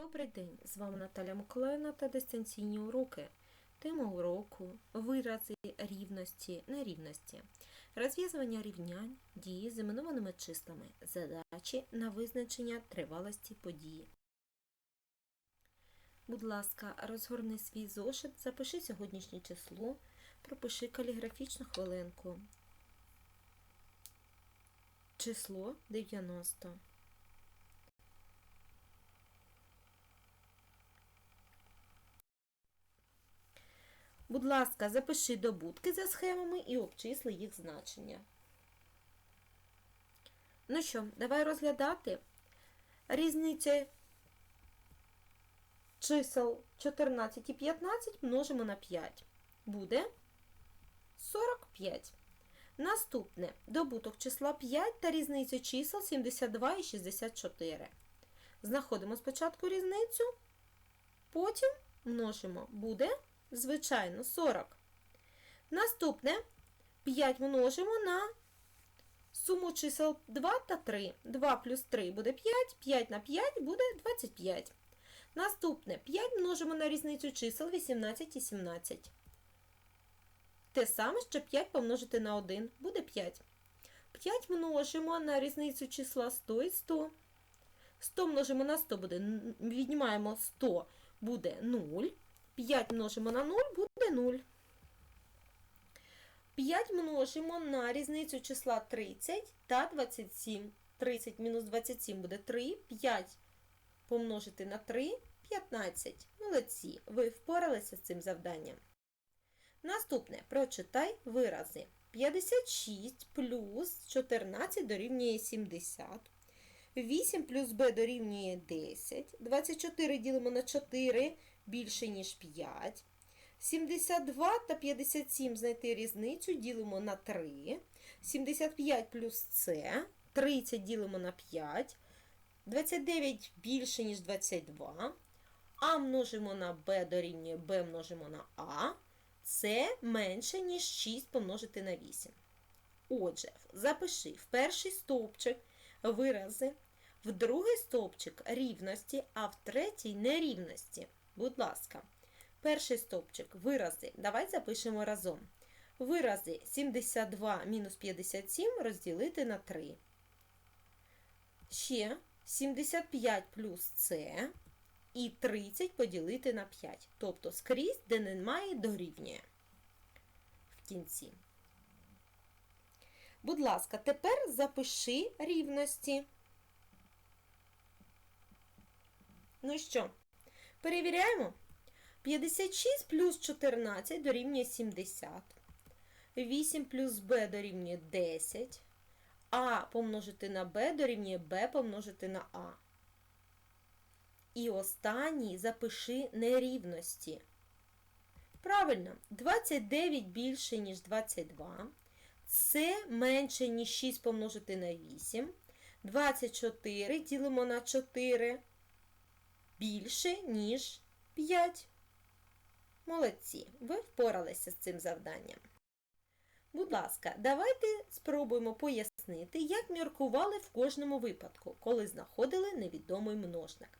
Добрий день! З вами Наталя Миколаївна та дистанційні уроки. Тема уроку вирази рівності, нерівності, розв'язування рівнянь, дії з іменованими числами, задачі на визначення тривалості події. Будь ласка, розгорни свій зошит, запиши сьогоднішнє число, пропиши каліграфічну хвилинку. Число 90. Будь ласка, запиши добутки за схемами і обчисли їх значення. Ну що, давай розглядати різниця чисел 14 і 15 множимо на 5. Буде 45. Наступне добуток числа 5 та різницю чисел 72 і 64. Знаходимо спочатку різницю, потім множимо. Буде звичайно, 40. Наступне 5 множимо на суму чисел 2 та 3. 2 плюс 3 буде 5, 5 на 5 буде 25. Наступне 5 множимо на різницю чисел 18 і 17. Те саме, що 5 помножити на 1 буде 5. 5 множимо на різницю числа 100 і 100. 100 множимо на 100 буде, віднімаємо 100, буде 0. 5 множимо на 0 буде 0. 5 множимо на різницю числа 30 та 27. 30 мінус 27 буде 3. 5 помножити на 3 15. Молодці, ви впоралися з цим завданням. Наступне прочитай вирази. 56 плюс 14 дорівнює 70. 8 плюс b дорівнює 10. 24 ділимо на 4 більше, ніж 5. 72 та 57 знайти різницю ділимо на 3. 75 плюс С. 30 ділимо на 5. 29 більше, ніж 22. А множимо на Б дорівнює Б множимо на А. Це менше, ніж 6 помножити на 8. Отже, запиши в перший стовпчик вирази, в другий стовпчик рівності, а в третій нерівності. Будь ласка, перший стовпчик вирази. Давай запишемо разом. Вирази 72 мінус 57 розділити на 3. Ще 75 плюс С і 30 поділити на 5. Тобто скрізь, де немає, дорівнює в кінці. Будь ласка, тепер запиши рівності. Ну що, перевіряємо. 56 плюс 14 дорівнює 70. 8 плюс b дорівнює 10. А помножити на b дорівнює b помножити на А. І останній запиши нерівності. Правильно, 29 більше, ніж 22. Це менше, ніж 6 помножити на 8. 24 ділимо на 4 більше, ніж 5. Молодці, ви впоралися з цим завданням. Будь ласка, давайте спробуємо пояснити, як міркували в кожному випадку, коли знаходили невідомий множник.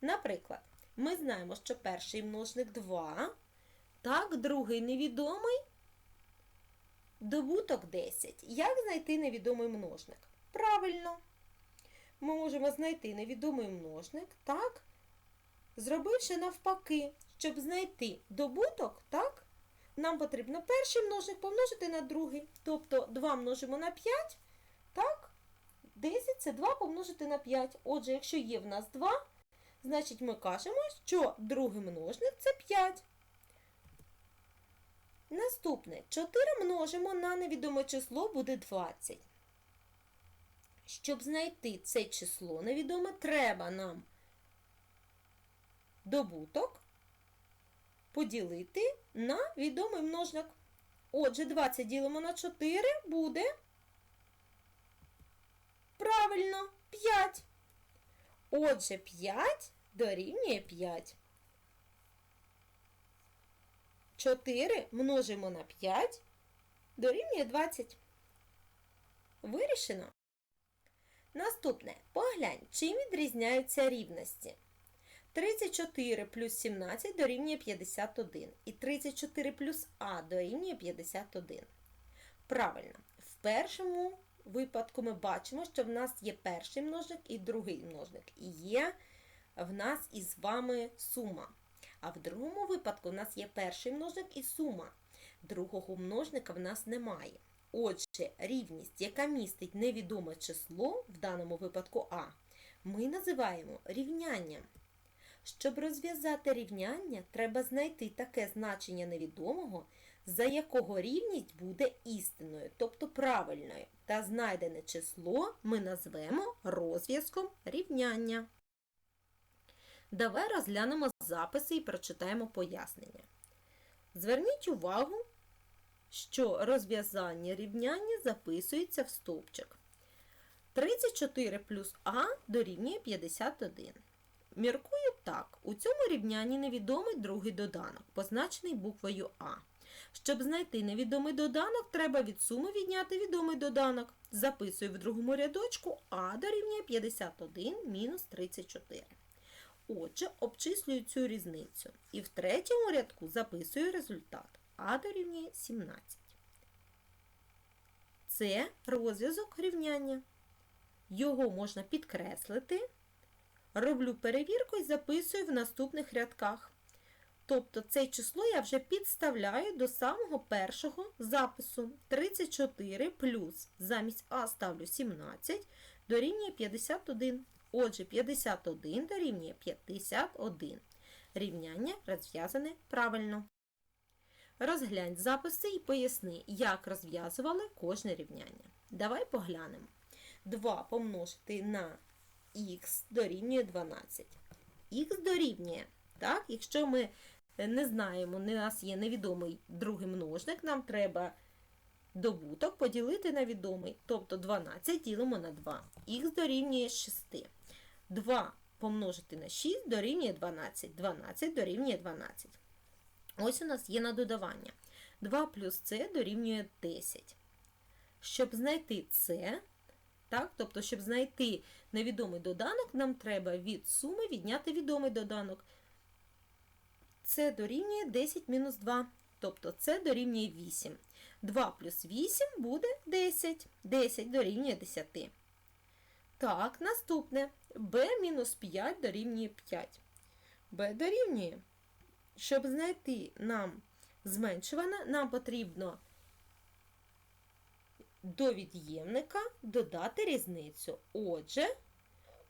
Наприклад, ми знаємо, що перший множник 2, так, другий невідомий добуток 10. Як знайти невідомий множник? Правильно, ми можемо знайти невідомий множник, так, зробивши навпаки, щоб знайти добуток, так, нам потрібно перший множник помножити на другий. Тобто 2 множимо на 5, так, 10 це 2 помножити на 5. Отже, якщо є в нас 2, значить ми кажемо, що другий множник це 5. Наступне 4 множимо на невідоме число буде 20. Щоб знайти це число невідоме, треба нам добуток поділити на відомий множник. Отже, 20 ділимо на 4 буде правильно 5. Отже, 5 дорівнює 5. 4 множимо на 5 дорівнює 20. Вирішено. Наступне. Поглянь, чим відрізняються рівності. 34 плюс 17 дорівнює 51. І 34 плюс А дорівнює 51. Правильно. В першому випадку ми бачимо, що в нас є перший множник і другий множник. І є в нас із вами сума. А в другому випадку в нас є перший множник і сума. Другого множника в нас немає. Отже, рівність, яка містить невідоме число, в даному випадку А, ми називаємо рівнянням. Щоб розв'язати рівняння, треба знайти таке значення невідомого, за якого рівність буде істинною, тобто правильною. Та знайдене число ми назвемо розв'язком рівняння. Давай розглянемо записи і прочитаємо пояснення. Зверніть увагу, що розв'язання рівняння записується в стовпчик. 34 плюс А дорівнює 51. Міркую так, у цьому рівнянні невідомий другий доданок, позначений буквою А. Щоб знайти невідомий доданок, треба від суми відняти відомий доданок. Записую в другому рядочку А дорівнює 51 мінус 34. Отже, обчислюю цю різницю. І в третьому рядку записую результат. А дорівнює 17. Це розв'язок рівняння. Його можна підкреслити. Роблю перевірку і записую в наступних рядках. Тобто це число я вже підставляю до самого першого запису. 34 плюс замість А ставлю 17 дорівнює 51. Отже, 51 дорівнює 51. Рівняння розв'язане правильно. Розглянь записи і поясни, як розв'язували кожне рівняння. Давай поглянемо. 2 помножити на х дорівнює 12. Х дорівнює, так? якщо ми не знаємо, у нас є невідомий другий множник, нам треба добуток поділити на відомий. Тобто 12 ділимо на 2. Х дорівнює 6. 2 помножити на 6 дорівнює 12. 12 дорівнює 12. Ось у нас є на додавання. 2 плюс С дорівнює 10. Щоб знайти С, так, тобто, щоб знайти невідомий доданок, нам треба від суми відняти відомий доданок. Це дорівнює 10 мінус 2. Тобто це дорівнює 8. 2 плюс 8 буде 10. 10 дорівнює 10. Так, наступне. b мінус 5 дорівнює 5. b дорівнює. Щоб знайти нам зменшуване, нам потрібно до від'ємника додати різницю. Отже,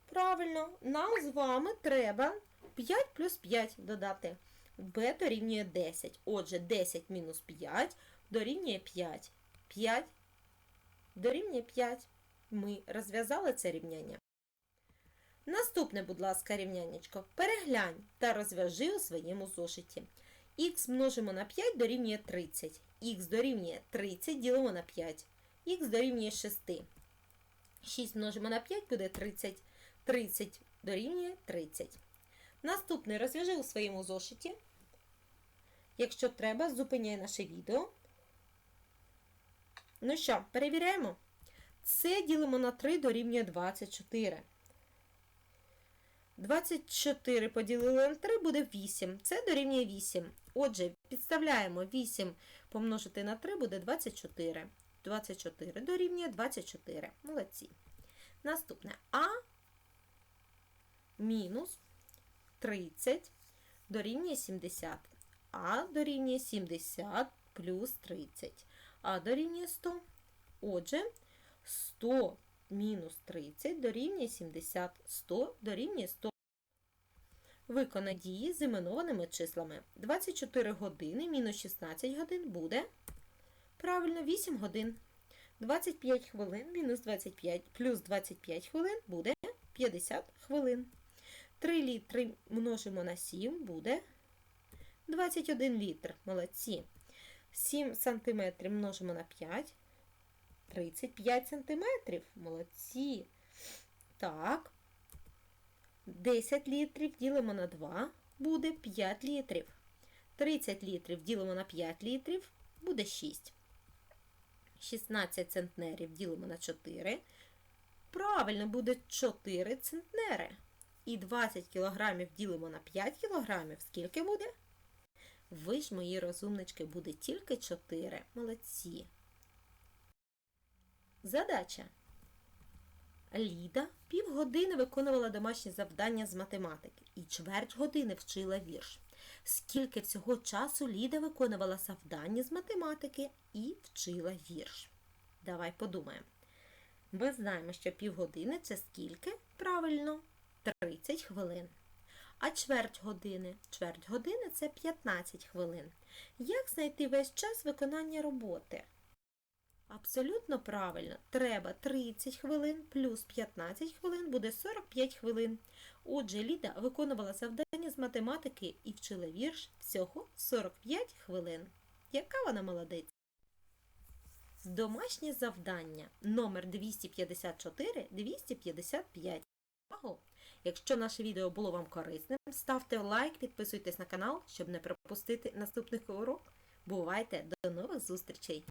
правильно, нам з вами треба 5 плюс 5 додати. b дорівнює 10. Отже, 10 мінус 5 дорівнює 5. 5 дорівнює 5. Ми розв'язали це рівняння. Наступне, будь ласка, рівняннячко. Переглянь та розв'яжи у своєму зошиті. Х множимо на 5 дорівнює 30. Х дорівнює 30 ділимо на 5. Х дорівнює 6. 6 множимо на 5 буде 30. 30 дорівнює 30. Наступний розв'яжи у своєму зошиті. Якщо треба, зупиняй наше відео. Ну що, перевіряємо. Це ділимо на 3 дорівнює 24. 24 поділили на 3 буде 8. Це дорівнює 8. Отже, підставляємо 8 помножити на 3 буде 24. 24 дорівнює 24. Молодці. Наступне А мінус 30 дорівнює 70. А дорівнює 70 плюс 30. А дорівнює 100. Отже, 100 мінус 30 дорівнює 70. 100 дорівнює 100. Виконай дії з іменованими числами. 24 години мінус 16 годин буде. Правильно, 8 годин. 25 хвилин мінус 25 плюс 25 хвилин буде 50 хвилин. 3 літри множимо на 7 буде 21 літр. Молодці. 7 сантиметрів множимо на 5. 35 сантиметрів. Молодці. Так. 10 літрів ділимо на 2, буде 5 літрів. 30 літрів ділимо на 5 літрів, буде 6. 16 центнерів ділимо на 4. Правильно, буде 4 центнери. і 20 кг ділимо на 5 кг, скільки буде? Ви ж, мої розумнички, буде тільки 4. Молодці. Задача. Ліда півгодини виконувала домашні завдання з математики і чверть години вчила вірш. Скільки всього часу Ліда виконувала завдання з математики і вчила вірш? Давай подумаємо. Ми знаємо, що півгодини це скільки? Правильно, 30 хвилин. А чверть години? Чверть години це 15 хвилин. Як знайти весь час виконання роботи? Абсолютно правильно. Треба 30 хвилин плюс 15 хвилин буде 45 хвилин. Отже, Ліда виконувала завдання з математики і вчила вірш всього 45 хвилин. Яка вона молодець? Домашнє завдання номер 254-255. Увагу! Якщо наше відео було вам корисним, ставте лайк, підписуйтесь на канал, щоб не пропустити наступних урок. Бувайте! До нових зустрічей!